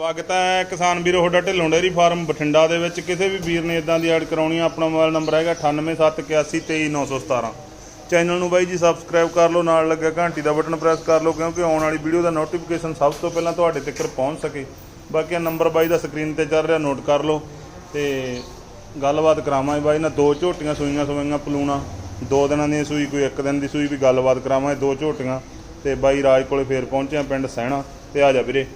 ਸਵਾਗਤ ਹੈ ਕਿਸਾਨ ਵੀਰੋ, ਤੁਹਾਡਾ ਢਿੱਲੋਂ ਡੇਅਰੀ ਫਾਰਮ ਬਠਿੰਡਾ ਦੇ ਵਿੱਚ। ਕਿਸੇ ਵੀ ਵੀਰ ਨੇ ਇਦਾਂ ਦੀ ਐਡ ਕਰਾਉਣੀ ਆ, ਆਪਣਾ ਮੋਬਾਈਲ ਨੰਬਰ ਹੈਗਾ 9871823917 ਚੈਨਲ ਨੂੰ ਬਾਈ ਜੀ ਸਬਸਕ੍ਰਾਈਬ ਕਰ ਲਓ, ਨਾਲ ਲੱਗਿਆ ਘੰਟੀ ਦਾ ਬਟਨ ਪ੍ਰੈਸ ਕਰ ਲਓ, ਕਿਉਂਕਿ ਆਉਣ ਵਾਲੀ ਵੀਡੀਓ ਦਾ ਨੋਟੀਫਿਕੇਸ਼ਨ ਸਭ ਤੋਂ ਪਹਿਲਾਂ ਤੁਹਾਡੇ ਤੱਕ ਪਹੁੰਚ ਸਕੇ। ਬਾਕੀ ਇਹ ਨੰਬਰ ਬਾਈ ਦਾ ਸਕਰੀਨ ਤੇ ਚੱਲ ਰਿਹਾ ਨੋਟ ਕਰ ਲਓ। ਤੇ ਗੱਲਬਾਤ ਕਰਾਵਾਂਗੇ ਬਾਈ ਨਾਲ, ਦੋ ਝੋਟੀਆਂ ਸੂਈਆਂ ਸੂਈਆਂ ਪਲੂਣਾ। ਦੋ ਦਿਨਾਂ ਦੀ ਸੂਈ, ਕੋਈ ਇੱਕ ਦਿਨ ਦੀ ਸੂਈ, ਵੀ ਗੱਲਬਾਤ ਕਰਾਵਾਂਗੇ ਦੋ ਝੋਟੀਆਂ। ਤੇ ਬਾਈ ਰਾਜ ਕੋਲੇ ਫੇਰ ਪਹੁੰਚਿਆ ਪਿੰਡ ਸਹਿਣਾ ਤੇ ਆ ਜਾ ਵੀਰੇ।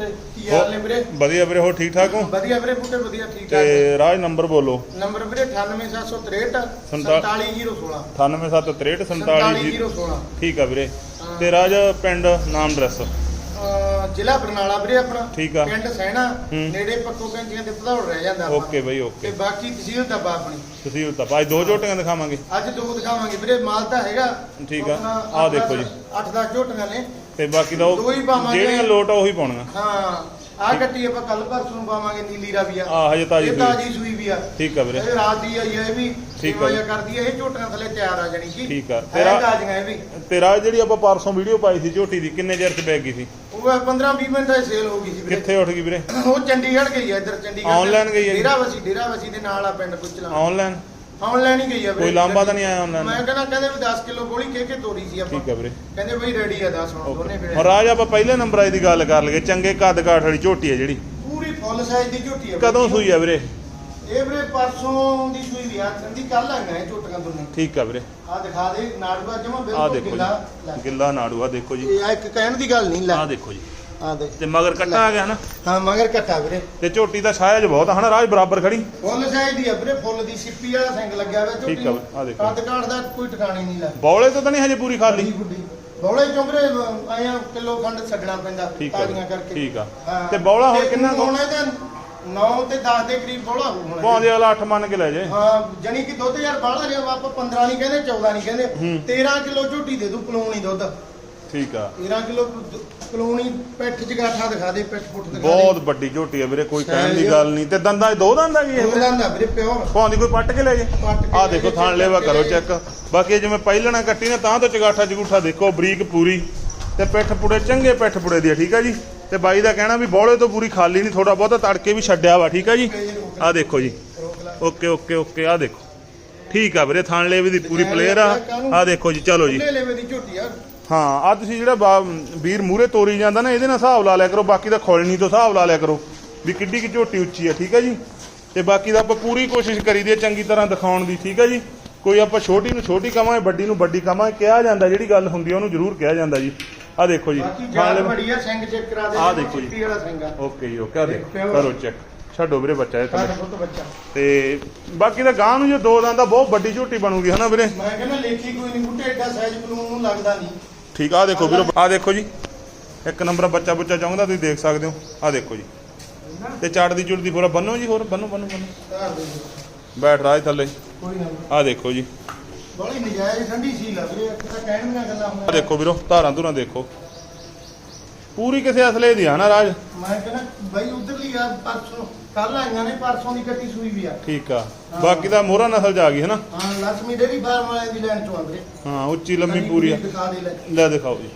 ਹੋਰ ਬੂਟੇ ਕੀ ਹਾਲ ਨੇ ਵੀਰੇ? ਵਧੀਆ ਵੀਰੇ ਹੋ ਠੀਕ ਠਾਕ ਹੋ? ਵਧੀਆ ਵੀਰੇ ਬੂਟੇ ਵਧੀਆ ਠੀਕ ਠਾਕ ਤੇ ਰਾਜ ਨੰਬਰ ਬੋਲੋ। ਨੰਬਰ ਵੀਰੇ 98763 ਸੰਤਾ- 47016 98763 47 47016 ਠੀਕ ਆ ਵੀਰੇ। ਤੇ ਰਾਜ ਪਿੰਡ ਨਾਮ ਡਰੈਸ ਜ਼ਿਲ੍ਹਾ ਬਰਨਾਲਾ ਵੀਰੇ ਆਪਣਾ। ਠੀਕ ਆ। ਪਿੰਡ ਸੈਣਾ। ਨੇੜੇ ਪੱਕੋ ਕੈਂਚੀਆਂ ਤੇ ਪਧੌੜ ਰਹਿ ਜਾਂਦਾ। ਓਕੇ ਬਈ ਤੇ ਓਕੇ ਬਾਕੀ ਤਹਿਸੀਲ ਦੱਬਾ ਆਪਣੀ। ਤੁਸੀਂ ਤਾਂ ਭਾਈ ਦੋ ਝੋਟੀਆਂ ਦਿਖਾਵਾਂਗੇ। ਅੱਜ ਦੋ ਦਿਖਾਵਾਂਗੇ ਵੀਰੇ ਮਾਲ ਤਾਂ ਹੈਗਾ। ਠੀਕ ਆ। ਆਹ ਦੇਖੋ ਜੀ। 8-10 ਝੋਟੀਆਂ ਨੇ। ਤੇ ਬਾਕੀ ਦਾ ਉਹ ਪਾਵਾਂਗੇ। ਜਿਹੜੀਆਂ ਲੋਟ ਆ ਉਹੀ ਪਾਉਣੀਆਂ। ਹਾਂ ਆਹ ਕੱਟੀ ਆਪਾਂ ਕੱਲ ਪਰਸੋਂ ਨੂੰ ਪਾਵਾਂਗੇ ਨੀਲੀ ਰਾਵੀਆ ਆ। ਹਜੇ ਤਾਜੀ ਇਹ ਸੂਈ। ਤਾਜੀ ਸੂਈ ਵੀ ਆ। ਠੀਕ ਆ ਵੀਰੇ। ਇਹ ਰਾਤ ਦੀ ਆਈ ਆ ਇਹ ਵੀ ਠੀਕ ਆ ਕਰਦੀ ਆ ਇਹ ਝੋਟੀਆਂ ਥੱਲੇ ਤਿਆਰ ਆ ਜਾਣੀ ਕਿ। ਠੀਕ ਆ। ਹੈ ਤੇਰਾ- ਤਾਜ਼ੀਆਂ ਇਹ ਵੀ। ਤੇ ਰਾਜ ਜਿਹੜੀ ਆਪਾਂ ਪਰਸੋਂ ਵੀਡੀਓ ਪਾਈ ਸੀ ਝੋਟੀ ਦੀ ਕਿੰਨੇ ਚਿਰ ਚ ਬੈਗ ਗਈ ਸੀ? ਉਹ 15 20 ਮਿੰਟ ਦੀ ਸੇਲ ਹੋ ਗਈ ਸੀ ਵੀਰੇ। ਕਿੱਥੇ ਉੱਠ ਗਈ ਵੀਰੇ? ਉਹ ਚੰਡੀਗੜ੍ਹ ਗਈ ਆ ਇੱਧਰ ਚੰਡੀਗੜ੍ਹ Online ਗਈ ਆ ਜੀ? ਡੇਰਾਵਸੀ ਡੇਰਾਵਸੀ ਦੇ ਨਾਲ ਆ ਪਿੰਡ ਕੁਚਲਾ। ਆਨਲਾਈਨ ਆਨਲਾਈਨ ਹੀ ਗਈ ਆ ਵੀਰੇ। ਕੋਈ ਲਾਂਭਾ ਤਾਂ ਨਹੀਂ ਆਇਆ online? ਮੈਂ ਕਹਿੰਦਾ ਕਹਿੰਦੇ ਵੀ 10 ਕਿਲੋ ਗੋਲੀ ਕੇ ਕੇ ਤੋੜੀ ਸੀ ਆਪਾਂ। ਠੀਕ ਆ ਵੀਰੇ। ਕਹਿੰਦੇ ਬਈ ਰੈਡੀ ਆ 10 ਹੁਣ ਦੋਨੇ ਵੀਰੇ। ਹੁਣ ਰਾਜ ਆਪਾਂ ਪਹਿਲੇ ਨੰਬਰ ਆਈ ਦੀ ਗੱਲ ਕਰ ਲਈਏ। ਚੰਗੇ ਕੱਦ ਕਾਠ ਵਾਲੀ ਝੋਟੀ ਆ ਜਿਹੜੀ। ਪੂਰੀ ਫੁੱਲ ਸਾਈਜ਼ ਦੀ ਝੋਟੀ ਆ ਕਦੋਂ ਸੂਈ ਆ ਵੀਰੇ? ਇਹ ਵੀਰੇ ਪਰਸੋਂ ਦੀ ਸੂਈ ਵੀ ਆ ਚੰਦੀ ਕੱਲ ਆਈਆਂ ਇਹ ਝੋਟੀਆਂ ਦੋਨੇ। ਠੀਕ ਆ ਵੀਰੇ। ਆ ਦਿਖਾ ਦੇ ਨਾੜੂਆ ਜਮਾ ਬਿਲਕੁਲ ਗਿੱਲਾ ਗਿੱਲਾ ਨਾੜੂ ਆ ਦੇਖੋ ਜੀ। ਇਹ ਆ ਇੱਕ ਕਹਿਣ ਦੀ ਗੱਲ ਨਹੀਂ ਲੈ। ਆ ਦੇਖੋ ਜੀ। ਆ ਤੇ ਮਗਰ ਕੱਟਾ ਆ ਗਿਆ ਨਾ ਹਾਂ ਮਗਰ ਕੱਟਾ ਵੀਰੇ। ਤੇ ਝੋਟੀ ਦਾ ਸਾਇਜ਼ ਬਹੁਤ ਆ ਹਨਾ ਰਾਜ ਬਰਾਬਰ ਖੜੀ। ਫੁੱਲ ਸਾਈਜ਼ ਦੀ ਆ ਵੀਰੇ ਫੁੱਲ ਦੀ ਸਿੱਪੀ ਵਾਲਾ ਸਿੰਗ ਲੱਗਿਆ ਝੋਟੀ ਠੀਕ ਆ ਵੀਰੇ, ਆਹ ਦੇਖੋ। ਕੱਦ ਕਾਠ ਦਾ ਕੋਈ ਟਿਕਾਣੀ ਨਹੀਂ ਲੈ। ਬੌਲੇ ਤੋਂ ਤਾਂ ਨਹੀਂ ਹਜੇ ਪੂਰੀ ਖਾਲੀ। ਗੁੱਡੀ। ਬੌਲੇ ਚੋਂ ਵੀਰੇ ਆਇਆ ਕਿਲੋ ਖੰਡ ਛੱਡਣਾ ਪੈਂਦਾ ਠੀਕ ਆ ਤਾਜ਼ੀਆਂ ਕਰਕੇ। ਠੀਕ ਆ। ਹਾਂ। ਤੇ ਬੌਲਾ ਹੁਣ ਤੇ ਕਿੰਨਾ ਕੁ? ਹੁਣ ਇਹਦੇ 9 ਤੇ 10 ਦੇ ਕਰੀਬ ਬੌਲਾ ਹੋਣਾ। ਭਾਵੇਂ ਵਾਲਾ 8 ਮੰਨ ਕੇ ਲੈ ਜੇ। ਹਾਂ ਜਣੀ ਕਿ ਦੁੱਧ ਯਾਰ ਬਾਹਲਾ ਜੇ ਆਪਾਂ 15 ਨਹੀਂ ਕਹਿੰਦੇ 14 ਨਹੀਂ ਕਹਿੰਦੇ। ਹੂੰ। 13 ਕਿਲੋ ਝੋਟੀ ਦੇ ਦੂ ਪਲੂਣੀ ਦੁੱਧ। ਠੀਕ ਆ। 13 ਕਿਲੋ ਪਲੂਣੀ ਪਿੱਠ ਜਗਾਠਾ ਦਿਖਾ ਦੇ ਪਿੱਠ ਪੁੱਠ ਦਿਖਾ ਦੇ। ਬਹੁਤ ਵੱਡੀ ਝੋਟੀ ਆ ਵੀਰੇ ਕੋਈ ਕਹਿਣ ਦੀ। ਗੱਲ ਨਹੀਂ। ਤੇ ਦੰਦਾਂ 'ਚ ਦੋ ਦੰਦ ਆ ਇਹ? ਦੰਦ ਆ ਵੀਰੇ ਪਿਓਰ। ਭਾਵੇਂ ਕੋਈ ਪੱਟ ਕੇ ਲੈ ਜੇ? ਪੱਟ ਕੇ ਆ ਲੈ ਦੇਖੋ ਜੇ, ਥਾਣ ਲੈਵਾ ਕਰੋ ਚੈੱਕ। ਬਾਕੀ ਇਹ ਜਿਵੇਂ ਪਹਿਲਣਾ ਕੱਟੀ ਨਾ ਤਾਂ ਤੋਂ ਚਗਾਠਾ ਜਗੂਠਾ ਦੇਖੋ ਬਰੀਕ ਪੂਰੀ। ਤੇ ਪਿੱਠ ਪੁੜੇ ਚੰਗੇ ਪਿੱਠ ਪੁੜੇ ਦੀ ਆ ਠੀਕ ਆ ਜੀ? ਤੇ ਬਾਈ ਦਾ ਕਹਿਣਾ ਵੀ ਬੌਲੇ ਤੋਂ ਪੂਰੀ ਖਾਲੀ ਨਹੀਂ ਥੋੜਾ ਬਹੁਤਾ ਤੜਕੇ ਵੀ ਛੱਡਿਆ ਵਾ ਠੀਕ ਆ ਜੀ? ਆ ਦੇਖੋ ਜੀ। ਰੋਕ ਲੈ। ਓਕੇ ਓਕੇ ਓਕੇ ਆ ਦੇਖੋ। ਠੀਕ ਆ ਵੀਰੇ ਥਾਣ ਲੈਵੇ ਦੀ ਪੂਰੀ ਪਲੇਅਰ ਆ। ਆ ਦੇਖੋ ਜੀ ਚਲੋ ਜੀ। ਲੈ ਲੈਵੇ ਦੀ ਝੋਟੀ ਆ। ਹਾਂ ਆ ਤੁਸੀਂ ਜਿਹੜਾ ਬਾ- ਵੀਰ ਮੂਰੇ ਤੋਰੀ ਜਾਂਦਾ ਨਾ ਇਹਦੇ ਨਾਲ ਹਿਸਾਬ ਲਾ ਲਿਆ ਕਰੋ ਬਾਕੀ ਦਾ ਖੋਲਣੀ ਤੋਂ ਹਿਸਾਬ ਲਾ ਲਿਆ ਕਰੋ ਵੀ ਕਿੱਡੀ ਕਿ ਝੋਟੀ ਉੱਚੀ ਆ ਠੀਕ ਆ ਜੀ? ਤੇ ਬਾਕੀ ਦਾ ਆਪਾਂ ਪੂਰੀ ਕੋਸ਼ਿਸ਼ ਕਰੀਦੀ ਹੈ ਚੰਗੀ ਤਰ੍ਹਾਂ ਦਿਖਾਉਣ ਦੀ ਠੀਕ ਆ ਜੀ? ਕੋਈ ਆਪਾਂ ਛੋਟੀ ਨੂੰ ਛੋਟੀ ਕਵਾਂਗੇ ਵੱਡੀ ਨੂੰ ਵੱਡੀ ਕਵਾਂਗੇ ਕਿਹਾ ਜਾਂਦਾ ਜਿਹੜੀ ਗੱਲ ਹੁੰਦੀ ਆ ਉਹਨੂੰ ਜ਼ਰੂਰ ਕਿਹਾ ਜਾਂਦਾ ਜੀ। ਆ ਦੇਖੋ ਜੀ ਬਾਕੀ ਜਾਨ ਲੈਵਾ- ਬੜੀ ਆ ਸਿੰਘ ਚੈੱਕ ਕਰਾ ਦੇ ਆਹ ਦੇਖੋ ਜੀ। ਚਿੱਟੀ ਵਾਲਾ ਸਿੰਘ ਆ। ਓਕੇ ਜੀ ਓਕੇ ਆ ਦੇਖੋ। ਕਰੋ ਚੈੱਕ। ਛੱਡੋ ਵੀਰੇ ਬੱਚਾ ਇਹ ਸਾਡਾ ਥੱਲੇ ਪੁੱਤ ਬੱਚਾ। ਤੇ ਬਾਕੀ ਦਾ ਗਾਂ ਨੂੰ ਜੇ ਦੋ ਦੰਦ ਦਾ ਬਹੁਤ ਵੱਡੀ ਝੋਟੀ ਬਣੂਗੀ ਹਨਾ ਵੀਰੇ? ਮੈਂ ਕਹਿੰਦਾ ਲੇਖੀ ਕੋਈ ਨਹੀਂ ਬੁੱਟੇ ਐਡਾ ਸਾਈਜ਼ ਬਲੂਨ ਨੂੰ ਲੱਗਦਾ ਨਹੀਂ ਠੀਕ ਆ ਦੇਖੋ ਵੀਰੋ। ਆ ਦੇਖੋ ਜੀ। ਇੱਕ ਨੰਬਰ ਬੱਚਾ ਬੁੱਚਾ ਚਾਹੁੰਦਾ ਤੁਸੀਂ ਦੇਖ ਸਕਦੇ ਹੋ। ਆ ਦੇਖੋ ਜੀ। ਤੇ ਚੜਦੀ ਚੁੜਦੀ ਪੂਰਾ ਬੰਨੋ ਜੀ ਹੋਰ ਬੰਨੋ ਬੰਨੋ ਬੰਨੋ। ਦੇ ਬੈਠ ਰਾਜ ਥੱਲੇ। ਆ ਦੇਖੋ ਜੀ। ਬੜੀ ਨਜਾਇਜ਼ ਠੰਡੀ ਸੀ ਲੱਗ ਰਹੀ ਹੈ। ਤਾਂ ਕਹਿਣ ਦੀਆਂ ਗੱਲਾਂ ਆ ਦੇਖੋ ਵੀਰੋ ਧਾਰਾਂ ਧੁਰਾਂ ਦੇਖੋ। ਪੂਰੀ ਕਿਸੇ ਅਸਲੇ ਦੀ ਆ ਨਾ ਰਾਜ। ਮੈਂ ਕਹਿੰਦਾ ਬਾਈ ਉਧਰਲੀ ਆ ਪਰਸੋਂ ਕੱਲ ਆਈਆਂ ਨੇ ਪਰਸੋਂ ਦੀ ਕੱਟੀ ਸੂਈ ਵੀ ਆ। ਠੀਕ ਆ। ਬਾਕੀ ਦਾ ਮੋਹਰਾ ਨਸਲ ਆ ਗਈ ਹੈ ਨਾ? ਹਾਂ ਲక్ష్ਮੀ ਡੇਰੀ ਫਾਰਮ ਵਾਲਿਆਂ ਦੀ ਲਾਈਨ ਚੋਂ ਆ। ਵੀਰੇ ਹਾਂ ਉੱਚੀ ਲੰਮੀ ਪੂਰੀ ਆ। ਦਿਖਾ ਦੇ ਲੈ। ਲੈ ਦਿਖਾਓ ਜੀ।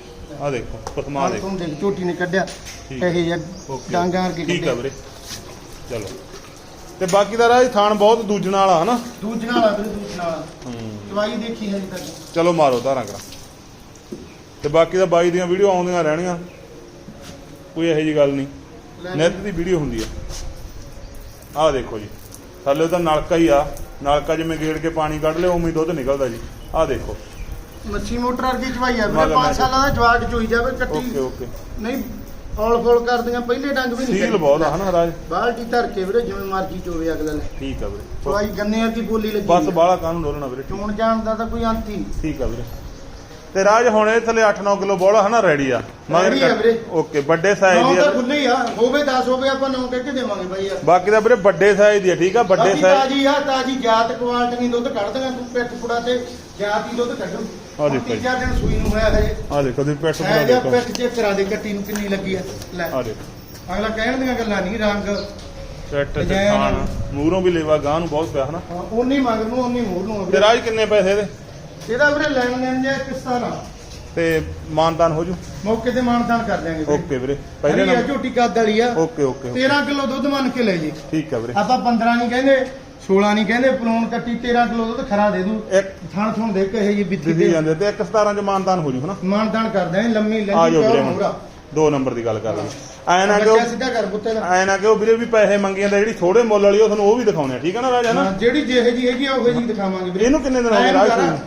ਆ ਦੇਖੋ ਪਸਮਾ ਦੇਖੋ। ਤੁਹਾਨੂੰ ਦੇਖ ਝੋਟੀ ਨੇ ਕੱਢਿਆ। ਠੀਕ। ਇਹ ਜਿਹਾ ਓਕੇ। ਡਾਂਗਾਂ ਵਰਗੇ ਠੀਕ ਆ ਕੱਢਿਆ। ਵੀਰੇ। ਚਲੋ। ਤੇ ਬਾਕੀ ਦਾ ਰਾਜ ਥਾਣ ਬਹੁਤ ਦੂਜਣਾ ਵਾਲਾ ਹਨਾ? ਦੂਜਣਾ ਵਾਲਾ ਵੀਰੇ ਦੂਜਣਾ ਵਾਲਾ ਹੂੰ। ਦਵਾਈ ਦੇਖੀ ਹੈ ਜੀ ਤੱਕ। ਚਲੋ ਮਾਰੋ ਧਾਰਾਂ ਕਰਾ। ਤੇ ਬਾਕੀ ਦਾ ਬਾਈ ਦੀਆਂ ਵੀਡੀਓ ਆਉਂਦੀਆਂ ਰਹਿਣੀਆਂ। ਕੋਈ ਇਹੋ ਜੀ ਗੱਲ ਨਹੀਂ। ਨਿੱਤ ਦੀ ਵੀਡੀਓ ਹੁੰਦੀ ਆ। ਆਹ ਦੇਖੋ ਜੀ। ਥੱਲੇ ਤਾਂ ਨਲਕਾ ਹੀ ਆ। ਨਲਕਾ ਜਿਵੇਂ ਗੇੜ ਕੇ ਪਾਣੀ ਕੱਢ ਲਿਆ ਉਵੇਂ ਦੁੱਧ ਨਿਕਲਦਾ ਜੀ। ਆਹ ਦੇਖੋ। ਮੱਛੀ ਮੋਟਰ ਵਰਗੀ ਚਵਾਈ ਆ ਵੀਰੇ ਮਗਰ 5 ਮੈਂ- ਸਾਲਾਂ ਦਾ ਜਵਾਕ ਚੋਈ ਜਾਵੇ ਓਕੇ ਕੱਟੀ। ਓਕੇ ਨਹੀਂ ਔਲ ਫੋਲ ਕਰਦੀਆਂ ਪਹਿਲੇ ਡੰਗ ਵੀ ਨਹੀਂ ਸੀਲ ਬਹੁਤ ਆ ਹਨਾ ਰਾਜ? ਬਾਲਟੀ ਧਰ ਕੇ ਵੀਰੇ ਜਿਵੇਂ ਮਰਜ਼ੀ ਚੋਵੇ ਅਗਲਾ ਲੈ ਠੀਕ ਆ ਵੀਰੇ। ਚਵਾਈ ਗੰਨੇ ਵਰਗੀ ਬੋਲੀ ਲੱਗੀ ਬਸ। ਬਾਹਲਾ ਕਾਹਨੂੰ ਡੋਲਣਾ ਵੀਰੇ। ਚੋਣ ਜਾਣ ਦਾ ਤਾਂ ਕੋਈ ਅੰਤ ਹੀ ਨਹੀਂ। ਠੀਕ ਆ ਵੀਰੇ। ਤੇ ਰਾਜ ਹੁਣ ਇਹ ਥੱਲੇ 8-9 ਕਿਲੋ ਬੋਲਾ ਹਨਾ ਰੈਡੀ ਆ। ਆ ਵੀਰੇ। ਓਕੇ ਵੱਡੇ ਸਾਈਜ਼ ਨੌ ਦੀ ਤਾਂ ਆ ਖੁੱਲੇ ਹੀ ਆ। ਹੋਵੇ 10 ਹੋਵੇ ਆਪਾਂ ਨੌ ਕਹਿ ਕੇ ਦੇਵਾਂਗੇ ਬਾਈ ਯਾਰ। ਬਾਕੀ ਦਾ ਵੀਰੇ ਵੱਡੇ ਸਾਈਜ਼ ਦੀ ਆ ਠੀਕ ਆ? ਵੱਡੇ ਬਾਕੀ ਸਾਈਜ਼ ਤਾਜੀ ਆ ਤਾਜੀ ਜਾਤ ਕੁਆਲਟੀ ਦੁੱਧ ਕੱਢਦੀਆਂ ਤੂੰ ਪਿੱਠ ਪੁੜਾ ਤੇ ਜਾਤ ਹੀ ਦੁੱਧ ਕੱਢੂ। ਆਹ ਦੇਖੋ ਜੀ। ਤੀਜਾ ਦਿਨ ਸੂਈ ਨੂੰ ਹੋਇਆ ਹਜੇ। ਆ ਦੇਖੋ ਤੁਸੀਂ ਪੈਟ ਬਣਾ ਜਾਂ ਦੇਖੋ। ਪਿੱਠ ਚੈੱਕ ਕਰਾ ਦੇ ਕੱਟੀ ਨੂੰ ਕਿੰਨੀ ਲੱਗੀ ਆ। ਲੈ। ਆ ਦੇਖੋ। ਅਗਲਾ ਕਹਿਣ ਦੀਆਂ ਗੱਲਾਂ ਨਹੀਂ ਰੰਗ। ਸੈੱਟ ਤੇ। ਖਾਣ ਮੂਹਰੋਂ ਵੀ ਲੇਵਾ ਗਾਂ ਨੂੰ ਬਹੁਤ ਪਿਆ ਹਨਾ। ਉਨੀ ਮੰਗ ਨੂੰ ਉਨੀ ਮੋੜ ਨੂੰ ਆ ਤੇ ਵੀਰੇ। ਰਾਜ ਕਿੰਨੇ ਪੈਸੇ ਇਹਦੇ ਇਹਦਾ ਵੀਰੇ ਲੈਣ ਦੇਣ ਜੇ ਕਿਸ਼ਤਾਂ ਨਾਲ ਤੇ ਮਾਨਤਾਨ ਹੋ ਜੂ। ਮੌਕੇ ਤੇ ਮਾਨਤਾਨ ਕਰ ਦਿਆਂਗੇ ਵੀਰੇ। ਓਕੇ ਵੀਰੇ ਪਹਿਲੇ ਪਹਿਲੇ ਨੰਬਰ ਝੋਟੀ ਕੱਦ ਵਾਲੀ ਆ। Okay okay okay. 13 ਕਿਲੋ ਦੁੱਧ ਮੰਨ ਕੇ ਲੈ ਜੀ। ਠੀਕ ਆ ਵੀਰੇ। ਆਪਾਂ 15 ਨਹੀਂ ਕਹਿੰਦੇ 16 ਨਹੀਂ ਕਹਿੰਦੇ ਪਲੂਣ ਕੱਟੀ 13 ਕਿਲੋ ਦੁੱਧ ਖਰਾ ਦੇ ਦੂ। ਇੱਕ ਥਣ ਥਣ ਦੇ ਕੇ ਇਹ ਜੀ ਬਿੱਤੀ ਦਿੱਤੀ ਤੇ ਜਾਂਦੇ ਤੇ ਇੱਕ 17 ਚ ਮਾਨਤਾਨ ਹੋ ਜੂ ਹਨਾ? ਮਾਨਤਾਨ ਕਰਦੇ ਆ ਲੰਮੀ ਆ ਲੰਮੀ ਜਾਓ ਵੀਰੇ ਚੌੜ ਹੁਣ। ਹੋਊਗਾ ਦੋ ਨੰਬਰ ਦੀ ਗੱਲ ਕਰ ਲਈ ਐ ਨਾ ਕਿ ਬੱਚਾ ਸਿੱਧਾ ਕਰ ਪੁੱਤੇ ਦਾ? ਐ ਨਾ ਕਿ ਉਹ ਵੀਰੇ ਵੀ ਪੈਸੇ ਮੰਗੀ ਜਾਂਦਾ ਜਿਹੜੀ ਥੋੜੇ ਮੁੱਲ ਵਾਲੀ ਉਹ ਤੁਹਾਨੂੰ ਉਹ ਵੀ ਦਿਖਾਉਣੇ ਆ ਠੀਕ ਆ ਨਾ ਰਾਜ ਹਾਂ, ਜਿਹੜੀ ਜਿਹੇ ਜੀ ਹੈਗੀ ਆ ਉਹ ਜੀ ਦਿਖਾਵਾਂਗੇ ਵੀਰੇ। ਇਹਨੂੰ ਕਿੰਨੇ ਦਿਨ ਹੋ ਗਏ ਰਾਜ ਕਰਾਂ। ਨੂੰ?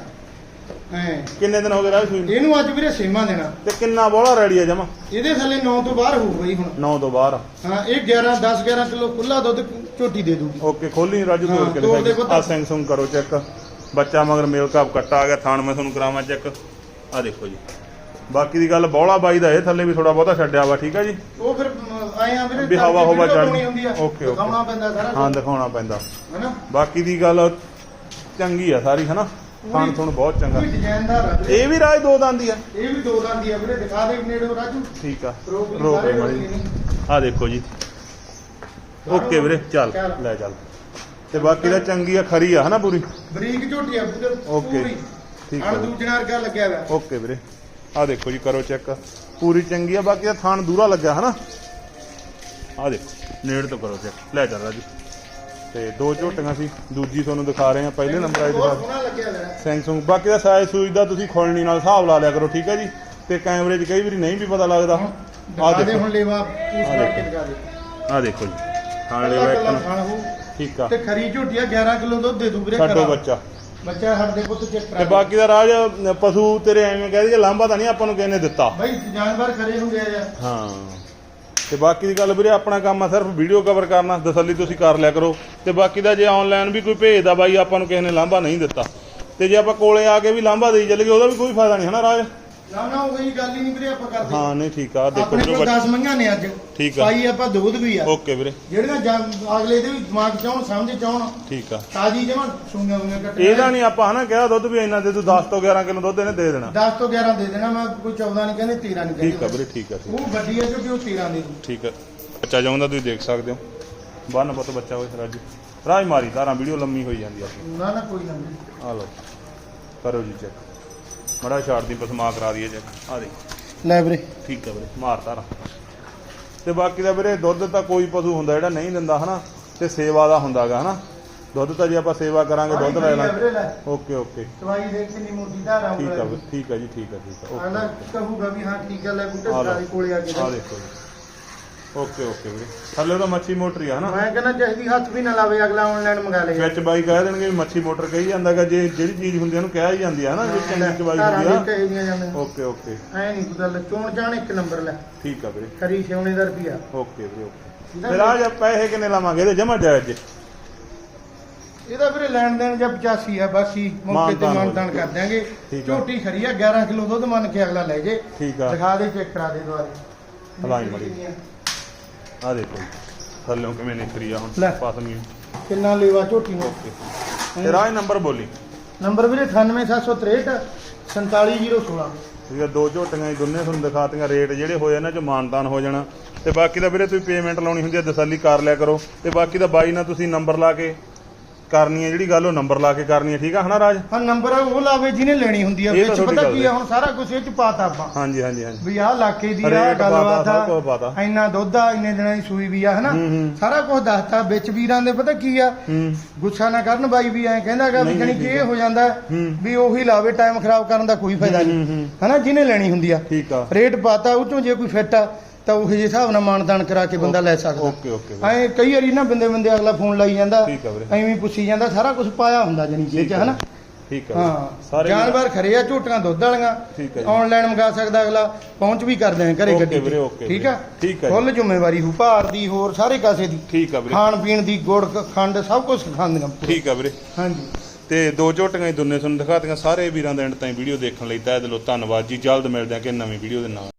ਐਂ। ਕਿੰਨੇ ਦਿਨ ਹੋ ਗਏ ਸੂਈ ਨੂੰ? ਇਹਨੂੰ ਅੱਜ ਵੀਰੇ ਸੇਮਾ ਦੇਣਾ। ਤੇ ਕਿੰਨਾ ਬੋਲਾ ਰੈਡੀ ਆ ਜਮਾ? ਇਹਦੇ ਥੱਲੇ 9 ਤੋਂ ਬਾਹਰ ਹੋਊਗਾ ਜੀ ਹੁਣ। 9 ਤੋਂ ਬਾਹਰ। ਹਾਂ ਇਹ 11 10 11 ਕਿਲੋ ਖੁੱਲਾ ਦੁੱਧ ਝੋਟੀ ਦੇ ਦੂਗੀ ਓਕੇ ਖੋਲੀ ਰਾਜੂ ਤੋੜ ਹਾਂ, ਕੇ ਤੋੜ ਦੇ। ਆ ਸੈਮਸੰਗ ਕਰੋ ਚੈੱਕ। ਬੱਚਾ ਮਗਰ ਮੇਲ ਕਾਪ ਕੱਟਾ ਆ ਗਿਆ ਥਾਣ ਮੈਂ ਤੁਹਾਨੂੰ ਕਰਾਵਾਂ ਚੈੱਕ। ਆ ਦੇਖੋ ਜੀ। ਬਾਕੀ ਦੀ ਗੱਲ ਬੌਲਾ ਬਾਈ ਦਾ ਇਹ ਥੱਲੇ ਵੀ ਥੋੜਾ ਬਹੁਤਾ ਛੱਡਿਆ ਵਾ ਠੀਕ ਆ ਜੀ? ਉਹ ਫਿਰ ਅਮ, ਆਏ ਆ ਵੀਰੇ ਵੀ ਹਵਾ ਹਵਾ ਵੀਡੀਓ ਚੜ੍ਹ- ਬਣਾਉਣੀ ਹੁੰਦੀ ਆ। Okay, okay. ਦਿਖਾਉਣਾ ਪੈਂਦਾ ਸਾਰਾ ਹਾਂ ਦਿਖਾਉਣਾ ਪੈਂਦਾ। ਹੈਨਾ? ਬਾਕੀ ਦੀ ਗੱਲ ਚੰਗੀ ਆ ਸਾਰੀ ਹਨਾ? ਖਾਣ ਥੁਣ ਬਹੁਤ ਚੰਗਾ। ਕੋਈ ਡਿਜ਼ਾਈਨਦਾਰ। ਇਹ ਵੀ ਰਾਜ ਦੋ ਦੰਦ ਆ। ਇਹ ਵੀ ਦੋ ਦੰਦੀ ਆ ਵੀਰੇ ਦਿਖਾ ਦੇ ਨੇੜੇ ਰਾਜੂ। ਠੀਕ ਆ। ਰੋਕ ਲਈ ਆ ਦੇਖੋ ਜੀ। ਓਕੇ ਵੀਰੇ ਚੱਲ। ਲੈ ਚੱਲ। ਤੇ ਬਾਕੀ ਦਾ ਚੰਗੀ ਆ ਖਰੀ ਆ ਹਨਾ ਪੂਰੀ? ਬਰੀਕ ਝੋਟੀ ਆ ਪੂਰੀ ਓਕੇ। ਠੀਕ ਆ। ਦੂਜਣਾ ਵਰਗਾ ਲੱਗਿਆ ਹੋਇਆ? ਓਕੇ ਵੀਰੇ। ਆ ਦੇਖੋ ਜੀ ਕਰੋ ਚੈੱਕ। ਪੂਰੀ ਚੰਗੀ ਆ ਬਾਕੀ ਦਾ ਥਾਣ ਦੂਰਾ ਲੱਗਾ ਹਨਾ? ਆ ਦੇਖੋ ਨੇੜ ਤੋਂ ਕਰੋ ਚੈੱਕ। ਲੈ ਚੱਲ ਰਾਜੂ। ਤੇ ਦੋ ਝੋਟੀਆਂ ਸੀ ਦੂਜੀ ਤੁਹਾਨੂੰ ਦਿਖਾ ਰਹੇ ਆ ਪਹਿਲੇ ਨੰਬਰ ਆਈ ਦਿਖਾ ਸੈਮਸੰਗ ਬਾਕੀ ਦਾ ਸਾਈਜ਼ ਸੂਈ ਦਾ ਤੁਸੀਂ ਖੋਲਣੀ ਨਾਲ ਹਿਸਾਬ ਲਾ ਲਿਆ ਕਰੋ ਠੀਕ ਹੈ ਜੀ? ਤੇ ਕੈਮਰੇ 'ਚ ਕਈ ਵਾਰੀ ਨਹੀਂ ਵੀ ਪਤਾ ਲੱਗਦਾ। ਆ ਦਿਖਾ ਹੁਣ ਲੇਵਾ ਆਹ ਕਰਕੇ ਦੇਖੋ। ਦੇ। ਆ ਦੇਖੋ ਜੀ। ਥਾਣ ਕੱਲਾ ਲੈ ਕੱਲਾ ਵੇਖਣ ਖਾਣ ਹੋ ਠੀਕ ਆ। ਤੇ ਖਰੀ ਝੋਟੀ ਆ 11 ਕਿਲੋ ਦੁੱਧ ਦੇ ਦੂ ਵੀਰੇ ਛੱਡੋ। ਬੱਚਾ। ਬੱਚਾ ਹੱਡੇ ਪੁੱਤ ਚੈੱਕ ਤੇ ਕਰਾ ਬਾਕੀ ਦਾ ਰਾਜ ਪਸ਼ੂ ਤੇਰੇ ਐਵੇਂ ਕਹਿ ਦਈਏ ਲਾਂਭਾ ਤਾਂ ਨਹੀਂ ਆਪਾਂ ਨੂੰ ਕਿਸੇ ਨੇ ਦਿੱਤਾ। ਬਾਈ ਜਾਨਵਰ ਖਰੇ ਹੁੰਦੇ ਆ ਹਾਂ। ਤੇ ਬਾਕੀ ਦੀ ਗੱਲ ਵੀਰੇ, ਆਪਣਾ ਕੰਮ ਆ ਸਿਰਫ ਵੀਡੀਓ ਕਵਰ ਕਰਨਾ, ਤਸੱਲੀ ਤੁਸੀਂ ਕਰ ਲਿਆ ਕਰੋ। ਤੇ ਬਾਕੀ ਦਾ ਜੇ ਆਨਲਾਈਨ ਵੀ ਕੋਈ ਭੇਜਦਾ ਬਾਈ, ਆਪਾਂ ਨੂੰ ਕਿਸੇ ਨੇ ਲਾਂਭਾ ਨਹੀਂ ਦਿੱਤਾ। ਤੇ ਜੇ ਆਪਾਂ ਕੋਲੇ ਆ ਕੇ ਵੀ ਲਾਂਭਾ ਦੇਈ ਚੱਲੀਏ, ਉਹਦਾ ਵੀ ਕੋਈ ਫਾਇਦਾ ਨਹੀਂ ਹੈ ਨਾ ਰਾਜ? ਨਾ ਨਾ ਉਹੀ ਗੱਲ ਹੀ ਨਹੀਂ ਵੀਰੇ ਆਪਾਂ ਕਰਦੇ ਹਾਂ। ਨਹੀਂ ਠੀਕ ਆ ਦੇਖੋ ਆਪਣੇ ਕੋਲ ਬੱਚਾ 10 ਮੰਗਾਂ ਨੇ ਅੱਜ। ਠੀਕ ਆ। ਪਾਈ ਆਪਾਂ ਦੁੱਧ ਵੀ ਆ। ਓਕੇ ਵੀਰੇ। ਜਿਹੜੀਆਂ ਅਗਲੇ ਦੇ ਵੀ ਦਿਮਾਗ ਚ ਆਉਣ ਸਮਝ ਚ ਆਉਣ ਠੀਕ ਆ। ਤਾਜੀ ਜਮਾਂ ਸੂਈਆਂ ਹੋਈਆਂ ਕੱਟੀਆਂ ਇਹਦਾ ਨਹੀਂ ਆਪਾਂ ਹਨਾ ਕਿਹਾ ਦੁੱਧ ਵੀ ਇੰਨਾ ਦੇ ਤੂੰ 10 ਤੋਂ 11 ਕਿਲੋ ਦੁੱਧ ਇਹਨੇ ਦੇ ਦੇਣਾ। 10 ਤੋਂ 11 ਦੇ ਦੇਣਾ ਮੈਂ ਕੋਈ 14 ਨਹੀਂ ਕਹਿੰਦੇ 13 ਨਹੀਂ ਕਹਿੰਦੇ। ਠੀਕ ਆ ਵੀਰੇ ਠੀਕ ਆ ਠੀਕ ਆ, ਉਹ ਵੱਡੀ ਹੈ ਕਿਉਂਕਿ ਉਹ 13 ਦੇ ਦੂ। ਠੀਕ ਆ। ਬੱਚਾ ਜਾਉਂਦਾ ਤੁਸੀਂ ਦੇਖ ਸਕਦੇ ਹੋ। ਬੰਨ ਪੁੱਤ ਬੱਚਾ ਹੋਏ ਰਾਜੂ। ਰਾਜ ਮਾਰੀ ਧਾਰਾਂ ਵੀਡੀਓ ਲੰਮੀ ਹੋਈ ਜਾਂਦੀ ਆ। ਨਾ ਨਾ ਕੋਈ ਨਾ। ਆ ਲਓ। ਕਰੋ ਜੀ ਚੈੱਕ ਮੜਾ ਛਾੜ ਦੀ ਪਸਮਾ ਕਰਾ ਦਈਏ ਚੈੱਕ ਆ ਦੇ ਲੈ ਵੀਰੇ। ਠੀਕ ਆ ਵੀਰੇ ਮਾਰ ਧਾਰਾਂ ਤੇ ਬਾਕੀ ਦਾ ਵੀਰੇ ਦੁੱਧ ਤਾਂ ਕੋਈ ਪਸ਼ੂ ਹੁੰਦਾ ਜਿਹੜਾ ਨਹੀਂ ਦਿੰਦਾ ਹਨਾ? ਤੇ ਸੇਵਾ ਦਾ ਹੁੰਦਾਗਾ ਹਨਾ? ਦੁੱਧ ਤਾਂ ਜੇ ਆਪਾਂ ਸੇਵਾ ਕਰਾਂਗੇ ਦੁੱਧ ਲੈ ਲਾਂ। ਵੀਰੇ ਲੈ। Okay okay. ਦਵਾਈ ਦੇ ਕਿੰਨੀ ਮੋਟੀ ਧਾਰ ਠੀਕ ਆ ਠੀਕ ਆ ਜੀ ਠੀਕ ਆ ਠੀਕ ਆ। ਆਲਾ ਕਹੂਗਾ ਵੀ ਹਾਂ ਠੀਕ ਆ ਲੈ ਬੁੱਟੇ ਕੋਲੇ ਆ ਕੇ। ਆ ਦੇਖੋ ਜੀ। ਓਕੇ ਓਕੇ ਵੀਰੇ। ਥੱਲੇ ਉਹਦਾ ਮੱਛੀ ਮੋਟਰ ਹੀ ਆ ਹਨਾ? ਮੈਂ ਕਹਿੰਦਾ ਚਾਹੀਦੀ ਹੱਥ ਵੀ ਨਾ ਲਾਵੇ ਅਗਲਾ ਆਨਲਾਈਨ ਮੰਗਾ ਲੇ ਵਿੱਚ ਬਾਈ ਕਹਿ ਦੇਣਗੇ ਵੀ ਮੱਛੀ ਮੋਟਰ ਕਹੀ ਜਾਂਦਾਗਾ ਜੇ ਜਿਹੜੀ ਚੀਜ਼ ਹੁੰਦੀ ਆ ਉਹਨੂੰ ਕਹਿ ਹੀ ਜਾਂਦੀ ਆ ਹਨਾ ਜੇ ਚੰਗੀ ਚਵਾਈ ਹੁੰਦੀ ਆ। Okay okay. ਐ ਨਹੀਂ ਕੋਈ ਗੱਲ ਚੋਣ ਜਾਣ ਇੱਕ ਨੰਬਰ ਲੈ। ਠੀਕ ਆ ਵੀਰੇ। ਖਰੀ ਸੋਨੇ ਦਾ ਰੁਪਿਆ ਓਕੇ ਵੀਰੇ ਓਕੇ। ਫਿਰ ਆ ਜਾ ਪੈਸੇ ਕਿੰਨੇ ਲਾਵਾਂਗੇ? ਇਹਦੇ ਜਮਾ ਜਾਇਜ਼ ਜੇ। ਇਹਦਾ ਵੀਰੇ ਲੈਣ ਦੇਣ ਜਾਂ 85 ਹੈ ਬਸ ਹੀ ਮੌਕੇ ਤੇ ਮਾਨਤਾਨ ਕਰ ਦਿਆਂਗੇ। ਆ। ਝੋਟੀ ਖਰੀ ਆ 11 ਕਿਲੋ ਦੁੱਧ ਮੰਨ ਕੇ ਅਗਲਾ ਲੈ ਜੇ। ਠੀਕ ਆ। ਦਿਖਾ ਦੇ ਚੈੱਕ ਕਰਾ ਦੇ ਦੁਆਰੇ ਹਲਾਈ ਮੜੀ। ਆ ਦੇਖੋ ਜੀ। ਥੱਲੋਂ ਕਿਵੇਂ ਨਿਕਰੀ ਆ ਹੁਣ ਲੈ। ਪਸਮੀ ਕਿੰਨਾ ਲੇਵਾ ਝੋਟੀ ਨੂੰ। ਓਕੇ। ਤੇ ਰਾਜ ਨੰਬਰ ਬੋਲੀ। ਨੰਬਰ ਵੀਰੇ 98763 47016 ਇਹ ਦੋ ਝੋਟੀਆਂ ਹੀ ਦੋਨੇ ਤੁਹਾਨੂੰ ਦਿਖਾਤੀਆਂ ਰੇਟ ਜਿਹੜੇ ਹੋਏ ਇਹਨਾਂ ਚ ਮਾਨਤਾਨ ਹੋ ਜਾਣਾ। ਤੇ ਬਾਕੀ ਦਾ ਵੀਰੇ ਤੁਸੀਂ ਪੇਮੈਂਟ ਲਾਉਣੀ ਹੁੰਦੀ ਹੈ ਤਸੱਲੀ ਕਰ ਲਿਆ ਕਰੋ। ਤੇ ਬਾਕੀ ਦਾ ਬਾਈ ਨਾਲ ਤੁਸੀਂ ਨੰਬਰ ਲਾ ਕੇ ਕਰਨੀ ਹੈ ਜਿਹੜੀ ਗੱਲ ਉਹ ਨੰਬਰ ਲਾ ਕੇ ਕਰਨੀ ਹੈ ਠੀਕ ਆ ਹਨਾ ਰਾਜ? ਹਾਂ ਨੰਬਰ ਉਹ ਲਾਵੇ ਜਿਹਨੇ ਲੈਣੀ ਹੁੰਦੀ ਆ ਇਹ ਤਾਂ ਵਿੱਚ ਤੁਹਾਡੀ ਪਤਾ ਗੱਲ ਕੀ ਆ ਹੁਣ ਸਾਰਾ ਕੁਝ ਇਹ ਚ ਪਾਤਾ ਆਪਾਂ। ਹਾਂਜੀ ਹਾਂਜੀ ਹਾਂਜੀ। ਵੀ ਆਹ ਇਲਾਕੇ ਦੀ ਆ ਰੇਟ ਪਾਤਾ, ਗੱਲਬਾਤ ਸਭ ਕੁਝ ਪਾਤਾ। ਆ ਇੰਨਾ ਦੁੱਧ ਆ ਇੰਨੇ ਦਿਨਾਂ ਦੀ ਸੂਈ ਵੀ ਆ ਹਨਾ? ਹੂੰ, ਹੂੰ। ਸਾਰਾ ਕੁਝ ਦੱਸਤਾ ਵਿੱਚ ਵੀਰਾਂ ਦੇ ਪਤਾ ਕੀ ਆ? ਹੂੰ। ਗੁੱਸਾ ਨਾ ਕਰਨ ਬਾਈ ਵੀ ਐਂ ਕਹਿੰਦਾਗਾ ਵੀ ਨਹੀਂ, ਜਣੀ ਨਹੀਂ, ਕਿ ਇਹ ਹੋ ਜਾਂਦਾ ਹੂੰ। ਵੀ ਉਹੀ ਲਾਵੇ ਟਾਈਮ ਖਰਾਬ ਕਰਨ ਦਾ ਕੋਈ ਫਾਇਦਾ ਹੂੰ, ਨਹੀਂ। ਹਨਾ ਜਿਹਨੇ ਲੈਣੀ ਹੁੰਦੀ ਆ। ਠੀਕ ਆ। ਰੇਟ ਪਾਤਾ ਉਹ ਚੋਂ ਜੇ ਕੋਈ ਫਿੱਟ ਆ ਤਾਂ ਉਹ ਜਿਹੇ ਹਿਸਾਬ ਨਾਲ ਮਾਨਦਾਨ ਕਰਾ ਕੇ ਬੰਦਾ ਲੈ ਸਕਦਾ। ਓਕੇ ਓਕੇ ਵੀਰੇ। ਐਂ ਕਈ ਵਾਰੀ ਨਾ ਬੰਦੇ ਬੰਦੇ ਅਗਲਾ ਫੋਨ ਲਾਈ ਜਾਂਦਾ ਠੀਕ ਆ ਵੀਰੇ। ਐਵੇਂ ਹੀ ਪੁੱਛੀ ਜਾਂਦਾ ਸਾਰਾ ਕੁਝ ਪਾਇਆ ਹੁੰਦਾ ਜਣੀ ਜੇ ਠੀਕ ਚ ਆ ਹਨਾ? ਠੀਕ ਹਾਂ। ਸਾਰੇ ਜਾਨਵਰ ਖਰੇ ਆ ਝੋਟੀਆਂ ਦੁੱਧ ਵਾਲੀਆਂ। ਠੀਕ ਆ ਜੀ। ਆਨਲਾਈਨ ਮੰਗਾ ਸਕਦਾ ਅਗਲਾ ਪਹੁੰਚ ਵੀ ਕਰਦੇ ਆ ਘਰੇ ਗੱਡੀ ਵੀਰੇ। ਓਕੇ ਠੀਕ ਵੀਰੇ। ਆ? ਠੀਕ ਆ ਜੀ। ਫੁੱਲ ਜ਼ਿੰਮੇਵਾਰੀ ਹੂ ਭਾਰ ਦੀ ਹੋਰ ਸਾਰੇ ਕਾਸੇ ਦੀ। ਠੀਕ ਆ ਵੀਰੇ। ਖਾਣ ਪੀਣ ਦੀ ਗੁੜ ਕ- ਖੰਡ ਸਭ ਕੁਝ ਸਿਖਾਉਂਦੀਆਂ ਠੀਕ ਆ ਵੀਰੇ। ਹਾਂਜੀ। ਤੇ ਦੋ ਝੋਟੀਆਂ ਹੀ ਦੋਨੇ ਤੁਹਾਨੂੰ ਦਿਖਾਤੀਆਂ ਸਾਰੇ ਵੀਰਾਂ ਦੇ ਐਂਡ ਤਾਈਂ ਵੀਡੀਓ ਦੇਖਣ ਲਈ ਤਹਿ ਦਿਲੋਂ ਧੰਨਵਾਦ ਜੀ। ਜਲਦ ਮਿਲਦੇ ਹਾਂ ਕਿ ਨਵੀਂ ਵੀਡੀਓ ਦੇ ਨਾਲ।